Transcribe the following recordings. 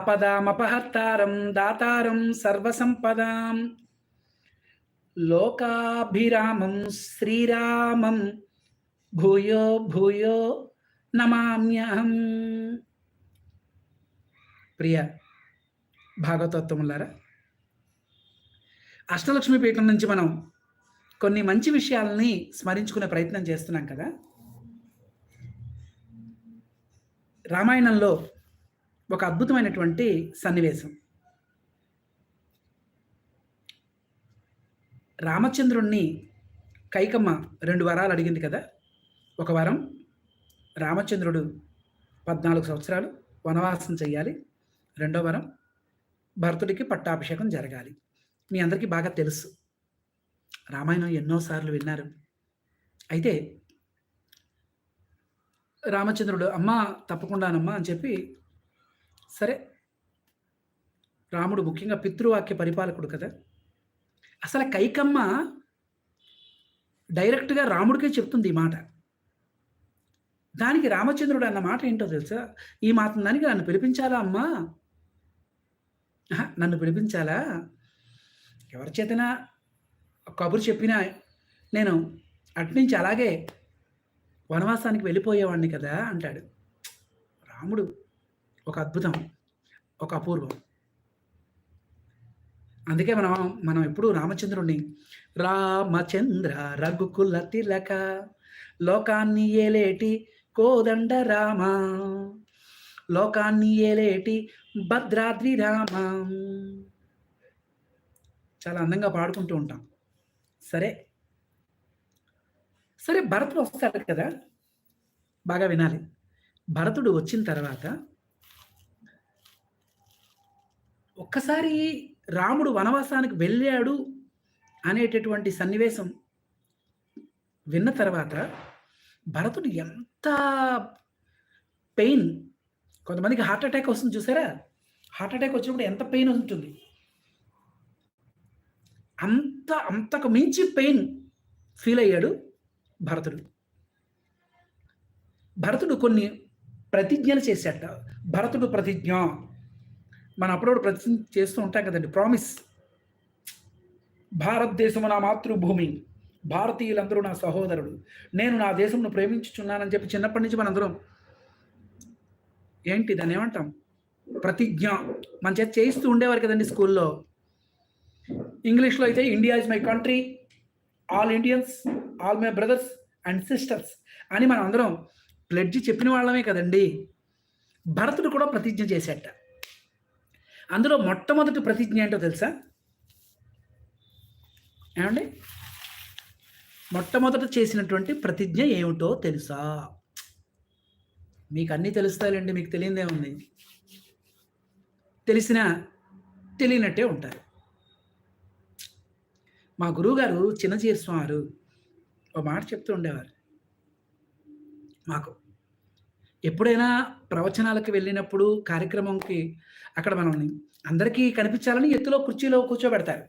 ఆపదామపహర్తారం దాతారం సర్వసంపదాం. లోకాభిరామం శ్రీరామం. భూయో భూయో నమామ్యహం. ప్రియ భాగవతోత్తములారా అష్టలక్ష్మి పీఠం నుంచి మనం కొన్ని మంచి విషయాలని స్మరించుకునే ప్రయత్నం చేస్తున్నాం కదా. రామాయణంలో ఒక అద్భుతమైనటువంటి సన్నివేశం. రామచంద్రుణ్ణి కైకమ్మ రెండు వరాలు అడిగింది కదా. ఒక వరం రామచంద్రుడు పద్నాలుగు సంవత్సరాలు వనవాసం చేయాలి రెండో వరం భరతుడికి పట్టాభిషేకం జరగాలి. మీ అందరికీ బాగా తెలుసు. రామాయణం ఎన్నోసార్లు విన్నారు. అయితే రామచంద్రుడు అమ్మ తప్పకుండానమ్మా అని చెప్పి సరే. రాముడు ముఖ్యంగా పితృవాక్య పరిపాలకుడు కదా. అసలు కైకమ్మ డైరెక్ట్గా రాముడికే చెప్తుంది ఈ మాట. దానికి రామచంద్రుడు అన్న మాట ఏంటో తెలుసా? ఈ మాట దానికి నన్ను పిలిపించాలా అమ్మా? నన్ను పిలిపించాలా? ఎవరి చేతనా? కబురు చెప్పినా నేను అట్నుంచి అలాగే వనవాసానికి వెళ్ళిపోయేవాడిని కదా అంటాడు. రాముడు ఒక అద్భుతం ఒక అపూర్వం. అందుకే మనం మనం ఎప్పుడు రామచంద్రుణ్ణి రామచంద్ర రఘుకుల తిలక లోకాన్ని ఏలేటి కోదండ రామ లోకాన్ని ఏలేటి భద్రాద్రి రామ. చాలా అందంగా పాడుకుంటూ ఉంటాం. సరే. సరే భరతుడు వస్తాడు కదా? బాగా వినాలి. భరతుడు వచ్చిన తర్వాత ఒక్కసారి రాముడు వనవాసానికి వెళ్ళాడు అనేటటువంటి సన్నివేశం విన్న తర్వాత భరతుడు ఎంత పెయిన్ కొంతమందికి హార్ట్ అటాక్ వస్తుంది చూసారా? హార్ట్ అటాక్ వచ్చినప్పుడు ఎంత పెయిన్ ఉంటుంది? అంత అంతకు మించి పెయిన్ ఫీల్ అయ్యాడు భరతుడు. భరతుడు కొన్ని ప్రతిజ్ఞలు చేశాట. భరతుడు ప్రతిజ్ఞ మనం అప్పుడప్పుడు ప్రతిజ్ఞ చేస్తూ ఉంటాం కదండి. ప్రామిస్ భారతదేశము నా మాతృభూమి. భారతీయులందరూ నా సహోదరుడు. నేను నా దేశంను ప్రేమించుచున్నానని చెప్పి చిన్నప్పటి నుంచి మనందరం ఏంటి దాన్ని ఏమంటాం? ప్రతిజ్ఞ. మన చేత చేయిస్తూ ఉండేవారు కదండి స్కూల్లో. ఇంగ్లీష్లో అయితే India is my country all Indians all my brothers and sisters అని మనం అందరం ప్లెడ్జి చెప్పిన వాళ్ళమే కదండి. భరతుడు కూడా ప్రతిజ్ఞ చేసేట. అందులో మొట్టమొదటి ప్రతిజ్ఞ ఏంటో తెలుసా? ఏమండి? మొట్టమొదట చేసినటువంటి ప్రతిజ్ఞ ఏమిటో తెలుసా? మీకు అన్నీ తెలుస్తాయండి మీకు తెలియదే ఉంది. తెలిసినా తెలియనట్టే ఉంటారు. మా గురువుగారు చిన్నచీర స్వామి ఒక మాట చెప్తూ ఉండేవారు. మాకు ఎప్పుడైనా ప్రవచనాలకు వెళ్ళినప్పుడు కార్యక్రమంకి అక్కడ మనం అందరికీ కనిపించాలని ఎత్తులో కుర్చీలో కూర్చోబెడతారు.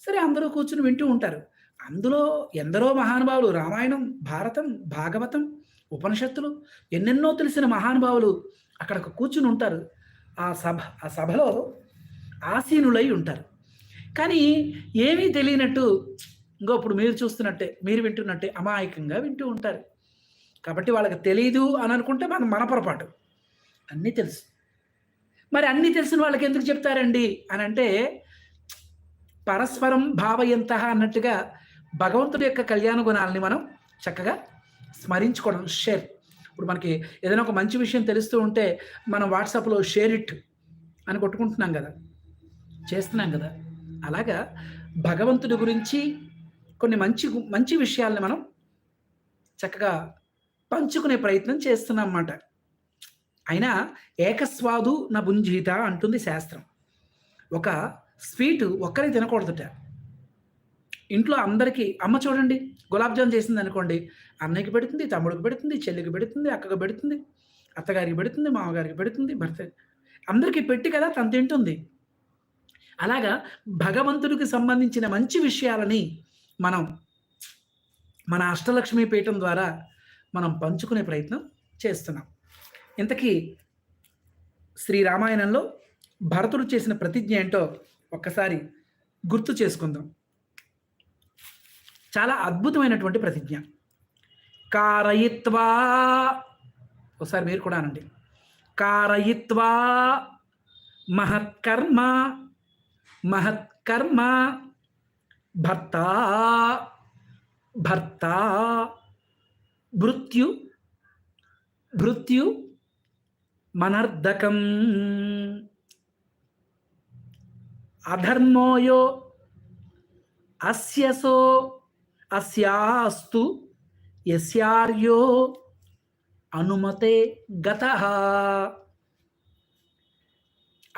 సరే అందరూ కూర్చుని వింటూ ఉంటారు. అందులో ఎందరో మహానుభావులు రామాయణం భారతం భాగవతం ఉపనిషత్తులు ఎన్నెన్నో తెలిసిన మహానుభావులు అక్కడ కూర్చుని ఉంటారు. ఆ సభ ఆ సభలో ఆసీనులై ఉంటారు. కానీ ఏమీ తెలియనట్టు ఇంకో ఇప్పుడు మీరు చూస్తున్నట్టే మీరు వింటున్నట్టే అమాయకంగా వింటూ ఉంటారు. కాబట్టి వాళ్ళకి తెలియదు అని అనుకుంటే మనం మన పొరపాటు. అన్నీ తెలుసు. మరి అన్నీ తెలిసిన వాళ్ళకి ఎందుకు చెప్తారండి? అని అంటే పరస్పరం భావయంత అన్నట్టుగా భగవంతుడి యొక్క కళ్యాణ గుణాలని మనం చక్కగా స్మరించుకోవడం షేర్. ఇప్పుడు మనకి ఏదైనా ఒక మంచి విషయం తెలుస్తూ ఉంటే మనం వాట్సాప్లో షేర్ ఇట్ అని కొట్టుకుంటున్నాం కదా. చేస్తున్నాం కదా. అలాగా భగవంతుడి గురించి కొన్ని మంచి మంచి విషయాల్ని మనం చక్కగా పంచుకునే ప్రయత్నం చేస్తున్నాం అన్నమాట అయినా ఏకస్వాదు నా బుంజీత అంటుంది శాస్త్రం. ఒక స్వీటు ఒక్కరే తినకూడదుట. ఇంట్లో అందరికీ అమ్మ చూడండి గులాబ్ జామ్ చేసింది అనుకోండి అన్నయ్యకి పెడుతుంది తమ్ముడికి పెడుతుంది చెల్లికి పెడుతుంది అక్కకి పెడుతుంది అత్తగారికి పెడుతుంది మామగారికి పెడుతుంది భర్త అందరికీ పెట్టి కదా తను తింటుంది. అలాగా భగవంతుడికి సంబంధించిన మంచి విషయాలని మనం మన అష్టలక్ష్మి పీఠం ద్వారా మనం పంచుకునే ప్రయత్నం చేస్తున్నాం. ఇంతకీ శ్రీ రామాయణంలో భరతుడు చేసిన ప్రతిజ్ఞ ఏంటో ఒక్కసారి గుర్తు చేసుకుందాం. చాలా అద్భుతమైనటువంటి ప్రతిజ్ఞ. కారయిత్వా ఒకసారి మీరు కూడా అనండి. కారయిత్వా మహత్కర్మ మహత్కర్మ భర్త భర్త భృత్యు భృత్యు మనర్ధకం అధర్మోయో అస్యసో అస్యాస్తు యస్యార్యో అనుమతే గత.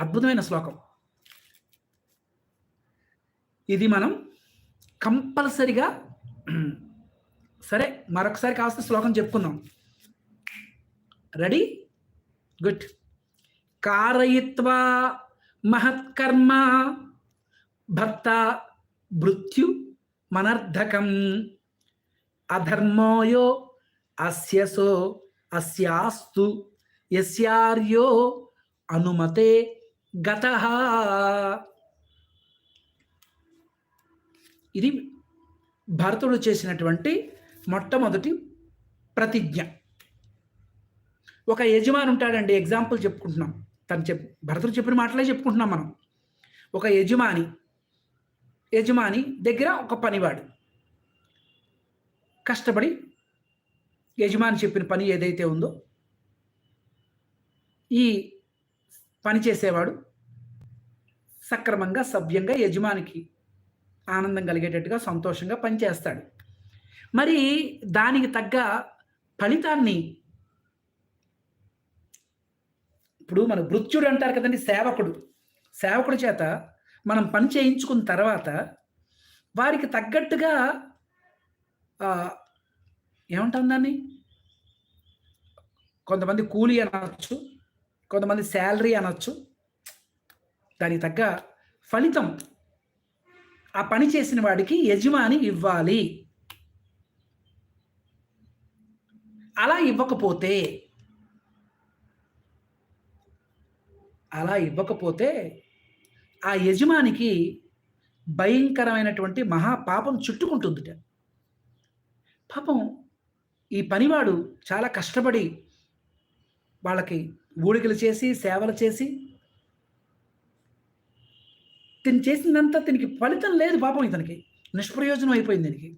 అద్భుతమైన శ్లోకం. ఇది మనం కంపల్సరిగా సరే మరొకసారి కాస్త శ్లోకం చెప్పుకుందాం. రెడీ గుడ్ కారయిత్వా మహత్కర్మ భర్త మృత్యు మనర్ధకం అధర్మోయో అస్యసో అస్యాస్తు ఎస్యార్యో అనుమతే గత. ఇది భరతుడు చేసినటువంటి మొట్టమొదటి ప్రతిజ్ఞ. ఒక యజమాని ఉంటాడండి ఎగ్జాంపుల్ చెప్పుకుంటున్నాం. తను చెప్ భరతుడు చెప్పిన మాటలే చెప్పుకుంటున్నాం మనం. ఒక యజమాని యజమాని దగ్గర ఒక పనివాడు. కష్టపడి యజమాని చెప్పిన పని ఏదైతే ఉందో ఈ పని చేసేవాడు సక్రమంగా సవ్యంగా యజమానికి ఆనందం కలిగేటట్టుగా సంతోషంగా పనిచేస్తాడు మరి దానికి తగ్గ ఫలితాన్ని ఇప్పుడు మన వృత్యుడు అంటారు కదండి సేవకుడు. సేవకుడి చేత మనం పని చేయించుకున్న తర్వాత వారికి తగ్గట్టుగా ఏమంటాం దాన్ని? కొంతమంది కూలీ అనవచ్చు కొంతమంది శాలరీ అనొచ్చు. దానికి తగ్గ ఫలితం ఆ పని చేసిన వాడికి యజమాని ఇవ్వాలి. అలా ఇవ్వకపోతే అలా ఇవ్వకపోతే ఆ యజమానికి భయంకరమైనటువంటి మహాపాపం చుట్టుకుంటుందిట. పాపం ఈ పనివాడు చాలా కష్టపడి వాళ్ళకి ఊడికలు చేసి సేవలు చేసి తిని చేసిందంతా తినికి ఫలితం లేదు పాపం ఇతనికి. నిష్ప్రయోజనం అయిపోయింది దీనికి.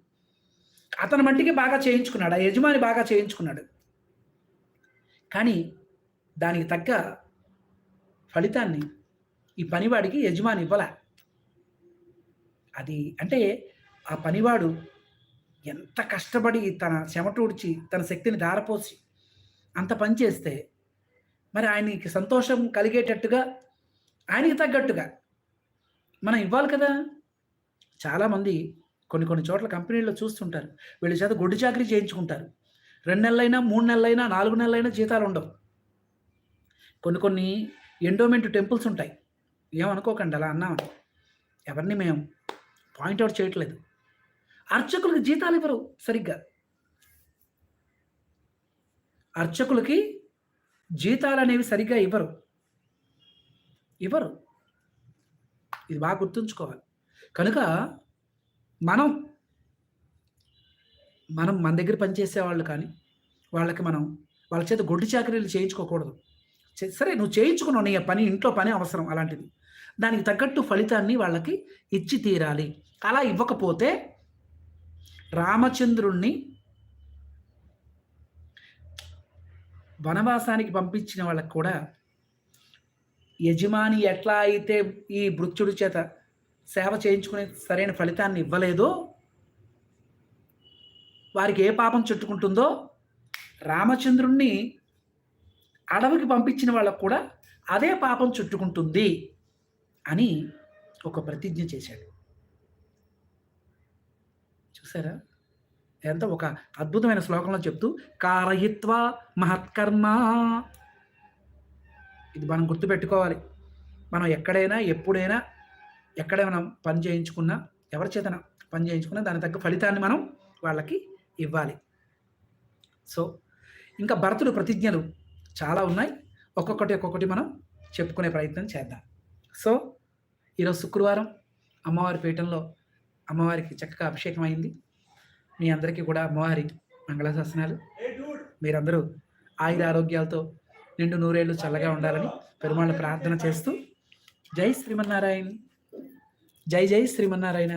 అతని మట్టికి బాగా చేయించుకున్నాడు ఆ యజమాని బాగా చేయించుకున్నాడు. కానీ దానికి తగ్గ ఫలితాన్ని ఈ పనివాడికి యజమాని ఇవ్వలే. అది అంటే ఆ పనివాడు ఎంత కష్టపడి తన చెమటూడ్చి తన శక్తిని దారపోసి అంత పని చేస్తే మరి ఆయనకి సంతోషం కలిగేటట్టుగా ఆయనకి తగ్గట్టుగా మనం ఇవ్వాలి కదా. చాలామంది కొన్ని కొన్ని చోట్ల కంపెనీల్లో చూస్తుంటారు. వీళ్ళ చేత గొడ్డు చాకరీ చేయించుకుంటారు. రెండు నెలలైనా మూడు నెలలైనా నాలుగు నెలలైనా జీతాలు ఉండవు. కొన్ని కొన్ని ఎండోమెంట్ టెంపుల్స్ ఉంటాయి. ఏమనుకోకండి అలా అన్నామని. ఎవరిని మేము పాయింట్అవుట్ చేయట్లేదు. అర్చకులకి జీతాలు ఇవ్వరు సరిగ్గా. అర్చకులకి జీతాలు అనేవి సరిగ్గా ఇవ్వరు. ఇవ్వరు. ఇది బాగా గుర్తుంచుకోవాలి. కనుక మనం మనం మన దగ్గర పనిచేసే వాళ్ళు కానీ వాళ్ళకి మనం వాళ్ళ చేత గొడ్డి చాకరీలు చేయించుకోకూడదు. సరే నువ్వు చేయించుకున్నావు నీ పని ఇంట్లో పని అవసరం అలాంటిది. దానికి తగ్గట్టు ఫలితాన్ని వాళ్ళకి ఇచ్చి తీరాలి. అలా ఇవ్వకపోతే రామచంద్రుణ్ణి వనవాసానికి పంపించిన వాళ్ళకు కూడా యజమాని ఎట్లా అయితే ఈ భృత్యుడి చేత సేవ చేయించుకునే సరైన ఫలితాన్ని ఇవ్వలేదో వారికి ఏ పాపం చుట్టుకుంటుందో రామచంద్రుణ్ణి అడవికి పంపించిన వాళ్ళకు కూడా అదే పాపం చుట్టుకుంటుంది అని ఒక ప్రతిజ్ఞ చేశాడు. చూసారా? ఎంత ఒక అద్భుతమైన శ్లోకంలో చెప్తూ కారయిత్వ మహత్కర్మ. ఇది మనం గుర్తుపెట్టుకోవాలి. మనం ఎక్కడైనా ఎప్పుడైనా ఎక్కడ మనం పని చేయించుకున్నా ఎవరి చేతన పని చేయించుకున్నా దాని తగ్గ ఫలితాన్ని మనం వాళ్ళకి ఇవ్వాలి. సో ఇంకా భరతుడు ప్రతిజ్ఞలు చాలా ఉన్నాయి. ఒక్కొక్కటి ఒక్కొక్కటి మనం చెప్పుకునే ప్రయత్నం చేద్దాం. సో ఈరోజు శుక్రవారం అమ్మవారి పీఠంలో అమ్మవారికి చక్కగా అభిషేకం అయింది. మీ అందరికీ కూడా అమ్మవారి మంగళశాసనాలు. మీరందరూ ఆయుర ఆరోగ్యాలతో నిండు నూరేళ్ళు చల్లగా ఉండాలని పెరుమాళ్ళ ప్రార్థన చేస్తూ జై శ్రీమన్నారాయణ. జై జై శ్రీమన్నారాయణ.